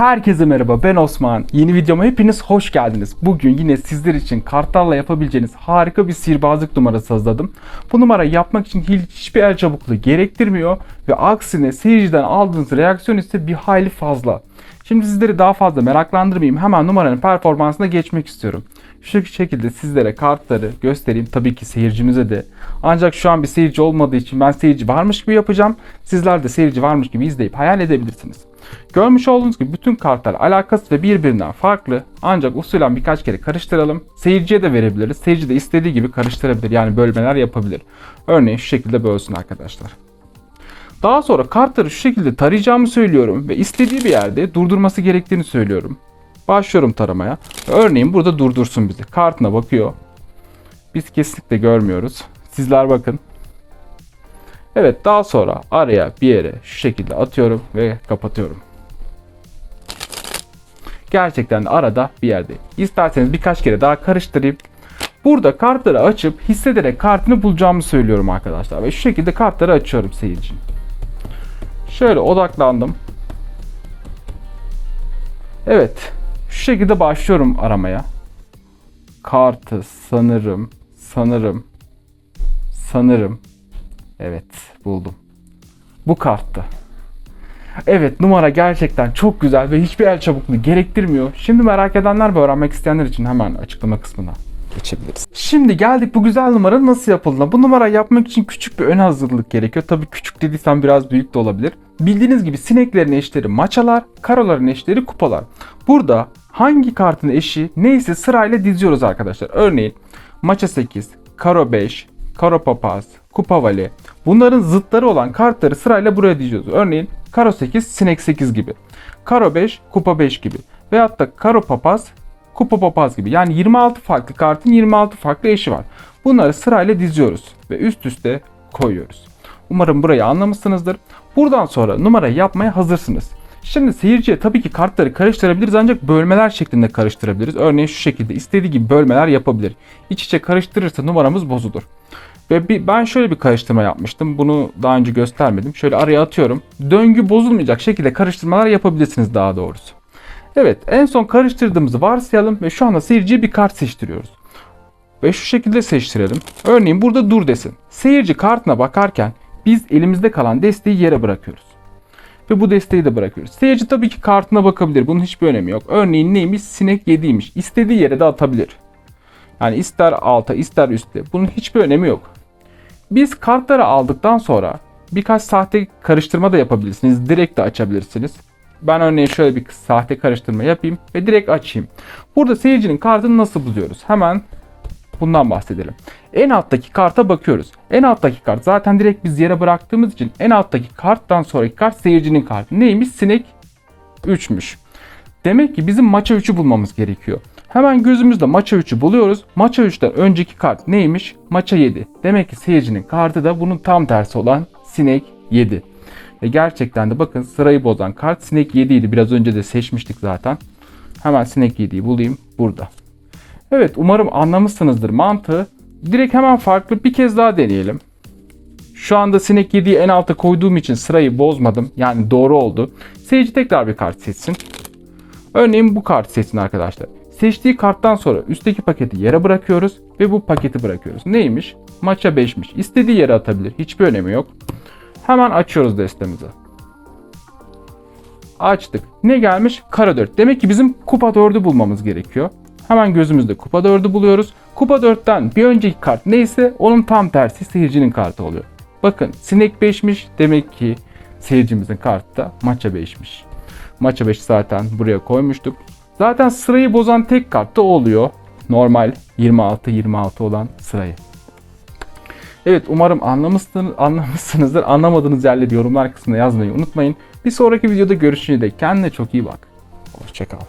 Herkese merhaba ben Osman. Yeni videoma hepiniz hoş geldiniz. Bugün yine sizler için kartlarla yapabileceğiniz harika bir sihirbazlık numarası hazırladım. Bu numarayı yapmak için hiçbir el çabukluğu gerektirmiyor ve aksine seyirciden aldığınız reaksiyon ise bir hayli fazla. Şimdi sizleri daha fazla meraklandırmayayım. Hemen numaranın performansına geçmek istiyorum. Şu şekilde sizlere kartları göstereyim. Tabii ki seyircimize de. Ancak şu an bir seyirci olmadığı için ben seyirci varmış gibi yapacağım. Sizler de seyirci varmış gibi izleyip hayal edebilirsiniz. Görmüş olduğunuz gibi bütün kartlar alakası ve birbirinden farklı. Ancak usulen birkaç kere karıştıralım. Seyirciye de verebiliriz. Seyirci de istediği gibi karıştırabilir. Yani bölmeler yapabilir. Örneğin şu şekilde bölsün arkadaşlar. Daha sonra kartları şu şekilde tarayacağımı söylüyorum ve istediği bir yerde durdurması gerektiğini söylüyorum. Başlıyorum taramaya. Örneğin burada durdursun bizi. Kartına bakıyor. Biz kesinlikle görmüyoruz. Sizler bakın. Evet daha sonra araya bir yere şu şekilde atıyorum ve kapatıyorum. Gerçekten de arada bir yerde. İsterseniz birkaç kere daha karıştırayım. Burada kartları açıp hissederek kartını bulacağımı söylüyorum arkadaşlar. Ve şu şekilde kartları açıyorum seyircinin. Şöyle odaklandım. Evet. Şu şekilde başlıyorum aramaya. Kartı sanırım, sanırım, sanırım. Evet, buldum. Bu karttı. Evet, numara gerçekten çok güzel ve hiçbir el çabukluğu gerektirmiyor. Şimdi merak edenler ve öğrenmek isteyenler için hemen açıklama kısmına geçebiliriz. Şimdi geldik bu güzel numara nasıl yapıldığına. Bu numara yapmak için küçük bir ön hazırlık gerekiyor. Tabii küçük dediysem biraz büyük de olabilir. Bildiğiniz gibi sineklerin eşleri maçalar, karoların eşleri kupalar. Burada hangi kartın eşi neyse sırayla diziyoruz arkadaşlar. Örneğin maça 8, karo 5, karo papaz, kupa vale. Bunların zıtları olan kartları sırayla buraya diziyoruz. Örneğin karo 8, sinek 8 gibi. Karo 5, kupa 5 gibi. Veyahut da karo papaz, kupa papaz gibi. Yani 26 farklı kartın 26 farklı eşi var. Bunları sırayla diziyoruz ve üst üste koyuyoruz. Umarım burayı anlamışsınızdır. Buradan sonra numarayı yapmaya hazırsınız. Şimdi seyirciye tabii ki kartları karıştırabiliriz ancak bölmeler şeklinde karıştırabiliriz. Örneğin şu şekilde istediği gibi bölmeler yapabilir. İç içe karıştırırsa numaramız bozulur. Ve bir, ben şöyle bir karıştırma yapmıştım. Bunu daha önce göstermedim. Şöyle araya atıyorum. Döngü bozulmayacak şekilde karıştırmalar yapabilirsiniz daha doğrusu. Evet en son karıştırdığımızı varsayalım ve şu anda seyirciye bir kart seçtiriyoruz. Ve şu şekilde seçtirelim. Örneğin burada dur desin. Seyirci kartına bakarken biz elimizde kalan desteği yere bırakıyoruz. Ve bu desteği de bırakıyoruz. Seyirci tabii ki kartına bakabilir. Bunun hiçbir önemi yok. Örneğin neymiş? Sinek 7'ymiş. İstediği yere de atabilir. Yani ister alta ister üstte. Bunun hiçbir önemi yok. Biz kartları aldıktan sonra birkaç sahte karıştırma da yapabilirsiniz. Direkt de açabilirsiniz. Ben örneğin şöyle bir sahte karıştırma yapayım ve direkt açayım. Burada seyircinin kartını nasıl buluyoruz? Hemen bundan bahsedelim. En alttaki karta bakıyoruz. En alttaki kart zaten direkt biz yere bıraktığımız için en alttaki karttan sonraki kart seyircinin kartı. Neymiş? Sinek 3'müş. Demek ki bizim maça 3'ü bulmamız gerekiyor. Hemen gözümüzde maça 3'ü buluyoruz. Maça 3'ten önceki kart neymiş? Maça 7. Demek ki seyircinin kartı da bunun tam tersi olan sinek 7. Ve gerçekten de bakın sırayı bozan kart sinek 7 idi. Biraz önce de seçmiştik zaten. Hemen sinek 7'yi bulayım burada. Evet umarım anlamışsınızdır mantığı. Direkt hemen farklı bir kez daha deneyelim. Şu anda sinek 7'yi en alta koyduğum için sırayı bozmadım. Yani doğru oldu. Seyirci tekrar bir kart seçsin. Örneğin bu kartı seçsin arkadaşlar. Seçtiği karttan sonra üstteki paketi yere bırakıyoruz ve bu paketi bırakıyoruz. Neymiş? Maça 5'miş. İstediği yere atabilir. Hiçbir önemi yok. Hemen açıyoruz destemizi. Açtık. Ne gelmiş? Kara 4. Demek ki bizim kupa 4'ü bulmamız gerekiyor. Hemen gözümüzde kupa 4'ü buluyoruz. Kupa 4'ten bir önceki kart neyse onun tam tersi seyircinin kartı oluyor. Bakın sinek 5'miş demek ki seyircimizin kartı da maça 5'miş. Maça 5 zaten buraya koymuştuk. Zaten sırayı bozan tek kart da oluyor. Normal 26-26 olan sırayı. Evet umarım anlamışsınız, anlamışsınızdır. Anlamadığınız yerleri yorumlar kısmına yazmayı unutmayın. Bir sonraki videoda görüşünceye dek kendine çok iyi bak. Hoşçakal.